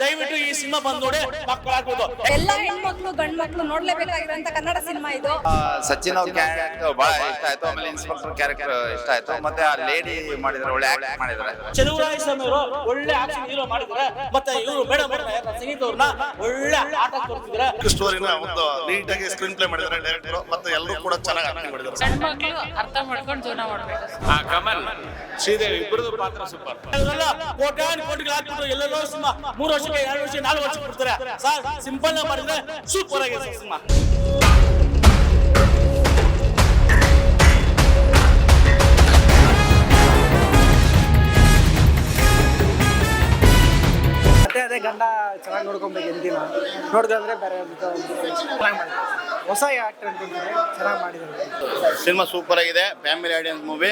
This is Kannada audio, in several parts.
ದಯವಿಟ್ಟು ಈ ಸಿನಿಮಾ ಬಂದ್ ನೋಡಿ ಮಕ್ಕಳಾಗ್ಬೋದು ಎಲ್ಲ ಹೆಣ್ಮಕ್ಳು ಗಂಡ್ ಮಕ್ಳು ನೋಡ್ಲೇಬೇಕಾಗಿರೋಂತ ಕನ್ನಡ ಸಿನಿಮಾ ಇದು. ಸಚಿನ್ ಅವ್ರ ಕ್ಯಾರೆಕ್ಟರ್ ಬಹಳ ಇಷ್ಟ ಆಯ್ತು ಆಮೇಲೆ ಇನ್ಸ್ಪೆಕ್ಟರ್ ಕ್ಯಾರೆಕ್ಟರ್ ಇಷ್ಟ ಆಯ್ತು ಮತ್ತೆ ಆ ಲೇಡಿ ಮಾಡಿದ್ರೆ ಒಳ್ಳೆ ಆಕ್ಟ್ ಮಾಡಿದ್ದಾರೆ ಚಲುವರಾಯ ಸ್ವಾಮಿ ಅವರು ಒಳ್ಳೆ ಆಕ್ಷನ್ ಹೀರೋ ಮಾಡಿದ್ರೆ. ಮತ್ತೆ ಇವರು ಮೇಡಮ್ ಸಂಗೀತ ಅವ್ರನ್ನ ಒಳ್ಳೆ ಆಟ ತೋರಿಸಿದ್ರೆ ಸ್ಟೋರಿನ ಒಂದು ನೀಟಾಗಿ ಸ್ಕ್ರೀನ್ ಪ್ಲೇ ಮಾಡಿದ್ದಾರೆ ಡೈರೆಕ್ಟರ್ ಮತ್ತೆ ಎಲ್ಲರೂ ಕೂಡ ಚೆನ್ನಾಗಿ ಆಕ್ಟಿಂಗ್ ಮಾಡಿದ್ದಾರೆ ಮಕ್ಕಳು ಅರ್ಥ ಮಾಡ್ಕೊಂಡು ಜೀವನ ಮಾಡ್ಬೇಕು. ಆ ಕಮಲ್ ಶ್ರೀದೇವಿ ಇಬ್ಬರದು ಪಾತ್ರ ಸೂಪರ್ ಕೋಟ್ಯಾನು ಕೋಟಿಗಳು ಹಾಕ್ಬಿಟ್ಟು ಎಲ್ಲೆಲ್ಲೋ ಸಿನಿಮಾ. ಮೂರು ವರ್ಷಕ್ಕೆ ಎರಡು ವರ್ಷ ನಾಲ್ಕು ವರ್ಷ ಕೊಡ್ತಾರೆ ಸರ್ ಸಿಂಪಲ್ ಆಗಿ ಮಾಡಿದ್ರೆ ಸೂಪರ್ ಆಗಿದೆ ಸರ್ ಸಿನಿಮಾ. ಅದೇ ಅದೇ ಗಂಡ ಚೆನ್ನಾಗಿ ನೋಡ್ಕೊಬೇಕು ಎಂದಿನ ನೋಡ್ಕೊಂಡ್ರೆ ಬೇರೆ ಹೊಸ ಆಕ್ಟರ್ ಅನ್ಕೊಂತೀನಿ ಚೆನ್ನಾಗಿ ಮಾಡಿದ್ದಾರೆ. ಸಿನಿಮಾ ಸೂಪರ್ ಆಗಿದೆ. ಫ್ಯಾಮಿಲಿ ಆಡಿಯನ್ಸ್ ಮೂವಿ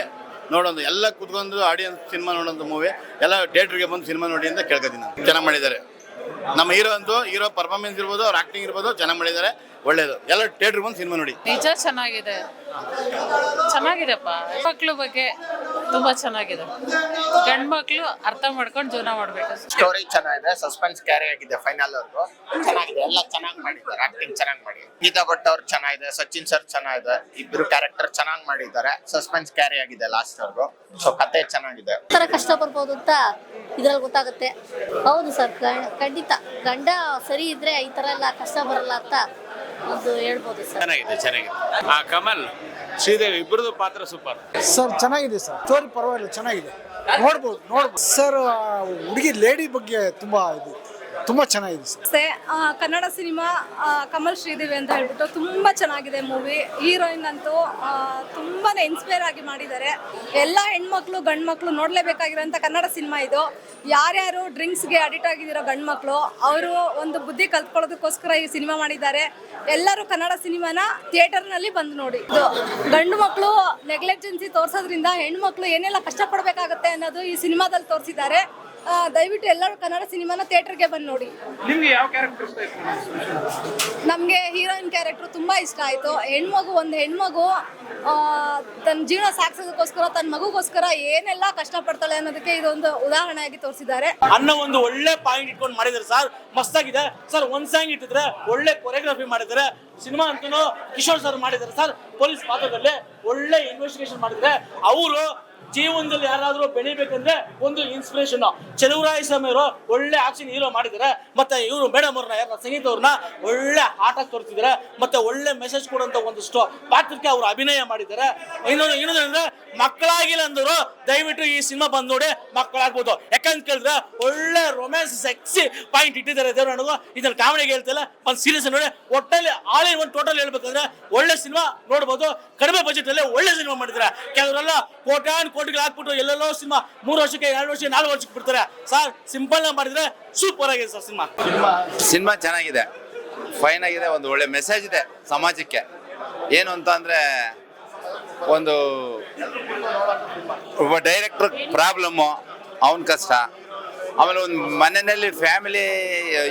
ನೋಡೋದು, ಎಲ್ಲ ಕುತ್ಕೊಂಡು ಆಡಿಯನ್ಸ್ ಸಿನಿಮಾ ನೋಡೋದು ಮೂವಿ ಎಲ್ಲ ಥಿಯೇಟ್ರಿಗೆ ಬಂದು ಸಿನಿಮಾ ನೋಡಿ ಅಂತ ಕೇಳ್ಕೊತೀನಿ ನಾನು. ಚೆನ್ನಾಗಿ ಮಾಡಿದ್ದಾರೆ. ನಮ್ಮ ಹೀರೋ ಅಂತೂ ಹೀರೋ ಪರ್ಫಾರ್ಮೆನ್ಸ್ ಇರ್ಬೋದು, ಅವ್ರ ಆಕ್ಟಿಂಗ್ ಇರ್ಬೋದು, ಚೆನ್ನಾಗಿ ಮಾಡಿದ್ದಾರೆ. ಒಳ್ಳೇದು. ಎಲ್ಲ ಥಿಯೇಟ್ರಿಗೆ ಬಂದು ಸಿನಿಮಾ ನೋಡಿ. ನಿಜ ಚೆನ್ನಾಗಿದೆ. ಚೆನ್ನಾಗಿದೆಪ್ಪ. ಮಕ್ಕಳು ಬಗ್ಗೆ ತುಂಬಾ ಚೆನ್ನಾಗಿದೆ. ಗಂಡ್ ಮಕ್ಳು ಅರ್ಥ ಮಾಡ್ಕೊಂಡು ಜೀವನ ಮಾಡ್ಬೇಕು. ಸ್ಟೋರಿ ಚೆನ್ನಾಗಿದೆ ಸಸ್ಪೆನ್ಸ್ ಕ್ಯಾರಿ ಆಗಿದೆ ಫೈನಲ್ ವರ್ಗು ಚೆನ್ನಾಗಿದೆ ಎಲ್ಲ ಚೆನ್ನಾಗಿ ಮಾಡಿದ್ದಾರೆ ಆಕ್ಟಿಂಗ್ ಚೆನ್ನಾಗಿ ಮಾಡಿ. ಗೀತಾ ಭಟ್ ಅವ್ರು ಚೆನ್ನಾಗಿದೆ ಸಚಿನ್ ಸರ್ ಚೆನ್ನಾಗಿದೆ ಇಬ್ರು ಕ್ಯಾರೆಕ್ಟರ್ ಚೆನ್ನಾಗಿ ಮಾಡಿದ್ದಾರೆ ಸಸ್ಪೆನ್ಸ್ ಕ್ಯಾರಿ ಆಗಿದೆ ಲಾಸ್ಟ್ ವರ್ಗು ಸೊ ಕತೆ ಚೆನ್ನಾಗಿದೆ. ತರ ಕಷ್ಟ ಬರ್ಬೋದು ಅಂತ ಇದ್ರಲ್ಲಿ ಗೊತ್ತಾಗುತ್ತೆ. ಹೌದು ಸರ್ ಖಂಡಿತ. ಗಂಡ ಸರಿ ಇದ್ರೆ ಈ ತರ ಎಲ್ಲ ಕಷ್ಟ ಬರಲ್ಲ ಅಂತ ಒಂದು ಹೇಳ್ಬೋದು ಸರ್ ಚೆನ್ನಾಗಿದೆ ಚೆನ್ನಾಗಿದೆ. ಆ ಕಮಲ್ ಶ್ರೀದೇವಿ ಇಬ್ಬರದು ಪಾತ್ರ ಸೂಪರ್ ಸರ್, ಚೆನ್ನಾಗಿದೆ ಸರ್. ಸ್ಟೋರಿ ಪರವಾಗಿಲ್ಲ, ಚೆನ್ನಾಗಿದೆ. ನೋಡ್ಬೋದು ನೋಡ್ಬೋದು. ಸರ್ ಹುಡುಗಿ ಲೇಡಿ ಬಗ್ಗೆ ತುಂಬಾ ಇದು ತುಂಬಾ ಚೆನ್ನಾಗಿದೆ ಕನ್ನಡ ಸಿನಿಮಾ ಕಮಲ್ ಶ್ರೀದೇವಿ ಅಂತ ಹೇಳ್ಬಿಟ್ಟು ತುಂಬಾ ಚೆನ್ನಾಗಿದೆ ಮೂವಿ. ಹೀರೋಯಿನ್ ಅಂತೂ ತುಂಬಾ ಇನ್ಸ್ಪೈರ್ ಆಗಿ ಮಾಡಿದ್ದಾರೆ. ಎಲ್ಲ ಹೆಣ್ಮಕ್ಳು ಗಂಡ್ ಮಕ್ಳು ನೋಡ್ಲೇಬೇಕಾಗಿರೋಂಥ ಕನ್ನಡ ಸಿನಿಮಾ ಇದು. ಯಾರ್ಯಾರು ಡ್ರಿಂಕ್ಸ್ಗೆ ಅಡಿಕ್ಟ್ ಆಗಿದ್ದೀರೋ ಗಂಡ್ ಮಕ್ಳು ಅವರು ಒಂದು ಬುದ್ಧಿ ಕಲ್ತ್ಕೊಳ್ಳೋದಕ್ಕೋಸ್ಕರ ಈ ಸಿನಿಮಾ ಮಾಡಿದ್ದಾರೆ. ಎಲ್ಲರೂ ಕನ್ನಡ ಸಿನಿಮಾನ ಥಿಯೇಟರ್ನಲ್ಲಿ ಬಂದು ನೋಡಿ. ಇದು ಗಂಡು ಮಕ್ಕಳು ನೆಗ್ಲೆಕ್ಟೆನ್ಸಿ ತೋರಿಸೋದ್ರಿಂದ ಹೆಣ್ಮಕ್ಳು ಏನೆಲ್ಲ ಕಷ್ಟಪಡಬೇಕಾಗತ್ತೆ ಅನ್ನೋದು ಈ ಸಿನಿಮಾದಲ್ಲಿ ತೋರಿಸಿದ್ದಾರೆ. ದಯವಿಟ್ಟು ಎಲ್ಲರೂ ಕನ್ನಡ ಸಿನಿಮಾನ ಥಿಯೇಟರ್ಗೆ ಬಂದು ನೋಡಿ. ನಿಮ್ಗೆ ಯಾವ ಕ್ಯಾರೆಕ್ಟರ್ ಇಷ್ಟ ನಮಗೆ ಹೀರೋಯಿನ್ ಕ್ಯಾರೆಕ್ಟರ್ ತುಂಬ ಇಷ್ಟ ಆಯಿತು. ಹೆಣ್ಮಗು ಒಂದು ಹೆಣ್ಮಗು ಆ, ತನ್ನ ಜೀವನ ಸಾಗಿಸೋದಕ್ಕೋಸ್ಕರ ತನ್ನ ಮಗುಗೋಸ್ಕರ ಏನೆಲ್ಲ ಕಷ್ಟಪಡ್ತಾಳೆ ಅನ್ನೋದಕ್ಕೆ ಇದೊಂದು ಉದಾಹರಣೆಯಾಗಿ ತೋರಿಸಿದ್ದಾರೆ. ಅನ್ನ ಒಂದು ಒಳ್ಳೆ ಪಾಯಿಂಟ್ ಇಟ್ಕೊಂಡು ಮಾಡಿದ್ದಾರೆ ಸರ್ ಮಸ್ತಾಗಿದೆ. ಸರ್ ಒಂದ್ ಸಾಂಗ್ ಇಟ್ಟಿದ್ರೆ ಒಳ್ಳೆ ಕೊರಿಯೋಗ್ರಫಿ ಮಾಡಿದ್ದಾರೆ ಸಿನಿಮಾ ಅಂತೂ ಕಿಶೋರ್ ಸರ್ ಮಾಡಿದ್ದಾರೆ ಸರ್ ಪೊಲೀಸ್ ಪಾತ್ರದಲ್ಲಿ ಒಳ್ಳೆ ಇನ್ವೆಸ್ಟಿಗೇಷನ್ ಮಾಡಿದ್ರೆ ಅವರು ಜೀವನದಲ್ಲಿ ಯಾರಾದ್ರೂ ಬೆಳಿಬೇಕಂದ್ರೆ ಒಂದು ಇನ್ಸ್ಪಿರೇಷನ್ ಚಲುವರಾಯ ಸ್ವಾಮಿ ಒಳ್ಳೆ ಆಕ್ಷನ್ ಹೀರೋ ಮಾಡಿದ್ದಾರೆ. ಮತ್ತೆ ಇವರು ಮೇಡಮ್ ಅವ್ರನ್ನ ಯಾರ ಸಂಗೀತ ಅವ್ರನ್ನ ಒಳ್ಳೆ ಆಟ ತೋರಿಸಿದ್ದಾರೆ. ಮತ್ತೆ ಒಳ್ಳೆ ಮೆಸೇಜ್ ಕೊಡುವಂತ ಒಂದಿಷ್ಟು ಪಾತ್ರಕ್ಕೆ ಅವರು ಅಭಿನಯ ಮಾಡಿದ್ದಾರೆ. ಇನ್ನೊಂದು ಇನ್ನೊಂದು ಅಂದ್ರೆ ಮಕ್ಕಳಾಗಿಲ್ಲ ಅಂದರು ದಯವಿಟ್ಟು ಈ ಸಿನಿಮಾ ಬಂದ್ ನೋಡಿ ಮಕ್ಕಳಾಗ್ಬೋದು. ಯಾಕಂತ ಕೇಳಿದ್ರೆ ಒಳ್ಳೆ ರೊಮ್ಯಾನ್ಸ್ ಸೆಕ್ಸಿ ಪಾಯಿಂಟ್ ಇಟ್ಟಿದ್ದಾರೆ ದೇವ್ರ ನನಗೂ ಇದನ್ನ ಕಾಮಿಡಿಗೆ ಹೇಳ್ತಿಲ್ಲ ಒಂದು ಸೀರಿಯಸ್ ನೋಡಿ ಒಟ್ಟಲ್ಲಿ ಆಲ್ ಇನ್ ಒಂದು ಟೋಟಲ್ ಹೇಳ್ಬೇಕಂದ್ರೆ ಒಳ್ಳೆ ಸಿನಿಮಾ ನೋಡ್ಬೋದು. ಕಡಿಮೆ ಬಜೆಟ್ ಅಲ್ಲಿ ಒಳ್ಳೆ ಸಿನಿಮಾ ಮಾಡಿದ್ದಾರೆ. ಕೆಲವರೆಲ್ಲ ಕೋಟ್ಯಾನ್ ಕೋಟಿಗಳು ಹಾಕ್ಬಿಟ್ಟು ಎಲ್ಲೆಲ್ಲೋ ಸಿನಿಮಾ ಮೂರು ವರ್ಷಕ್ಕೆ, ಎರಡು ವರ್ಷ ನಾಲ್ಕು ವರ್ಷಕ್ಕೆ ಬಿಡ್ತಾರೆ. ಸರ್, ಸಿಂಪಲ್ ಮಾಡಿದ್ರೆ ಸೂಪರ್ ಆಗಿದೆ ಸರ್ ಸಿನಿಮಾ. ಸಿನಿಮಾ ಚೆನ್ನಾಗಿದೆ. ಫೈನ್ ಆಗಿದೆ, ಒಂದು ಒಳ್ಳೆ ಮೆಸೇಜ್ ಇದೆ ಸಮಾಜಕ್ಕೆ. ಏನು ಅಂತ ಅಂದ್ರೆ, ಒಂದು ಒಬ್ಬ ಡೈರೆಕ್ಟರ್ ಪ್ರಾಬ್ಲಮ್ಮು ಅವನ ಕಷ್ಟ. ಆಮೇಲೆ ಒಂದು ಮನೆಯಲ್ಲಿ ಫ್ಯಾಮಿಲಿ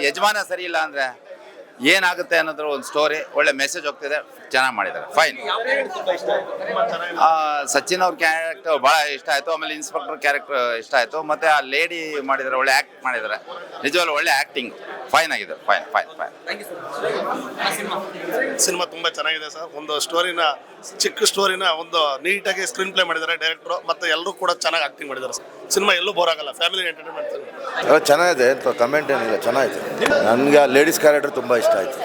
ಯಜಮಾನ ಸರಿ ಇಲ್ಲ ಅಂದರೆ ಏನಾಗುತ್ತೆ ಅನ್ನೋದ್ರ ಒಂದು ಸ್ಟೋರಿ ಒಳ್ಳೆ ಮೆಸೇಜ್ ಹೋಗ್ತಿದೆ. ಚೆನ್ನಾಗಿ ಮಾಡಿದ್ದಾರೆ. ಫೈನ್ ಸಚಿನ್ ಅವ್ರ ಕ್ಯಾರೆಕ್ಟರ್ ಭಾಳ ಇಷ್ಟ ಆಯಿತು ಆಮೇಲೆ ಇನ್ಸ್ಪೆಕ್ಟರ್ ಕ್ಯಾರೆಕ್ಟರ್ ಇಷ್ಟ ಆಯಿತು ಮತ್ತೆ ಆ ಲೇಡಿ ಮಾಡಿದ್ದಾರೆ ಒಳ್ಳೆ ಆ್ಯಕ್ಟ್ ಮಾಡಿದ್ದಾರೆ ನಿಜವಾಗ್ಲೂ ಒಳ್ಳೆ ಆ್ಯಕ್ಟಿಂಗ್ ಫೈನ್ ಆಗಿದೆ ಫೈನ್ ಫೈನ್ ಫೈನ್ ಸಿನಿಮಾ? ತುಂಬ ಚೆನ್ನಾಗಿದೆ ಸರ್ ಒಂದು ಸ್ಟೋರಿನ ಚಿಕ್ಕ ಸ್ಟೋರಿನ ಒಂದು ನೀಟಾಗಿ ಸ್ಕ್ರೀನ್ ಪ್ಲೇ ಮಾಡಿದ್ದಾರೆ ಡೈರೆಕ್ಟರ್ ಮತ್ತು ಎಲ್ಲರೂ ಕೂಡ ಚೆನ್ನಾಗಿ ಆಕ್ಟಿಂಗ್ ಮಾಡಿದ್ದಾರೆ ಸಿನಿಮಾ ಎಲ್ಲೂ ಬೋರ್ ಆಗಲ್ಲ ಫ್ಯಾಮಿಲಿ ಎಂಟರ್ಟೈನ್ಮೆಂಟ್ ಚೆನ್ನಾಗಿದೆ ಕಮೆಂಟ್ ಏನಿಲ್ಲ ಚೆನ್ನಾಗಿದೆ. ನನಗೆ ಲೇಡೀಸ್ ಕ್ಯಾರೆಕ್ಟರ್ ತುಂಬ ಇಷ್ಟ ಆಯಿತು.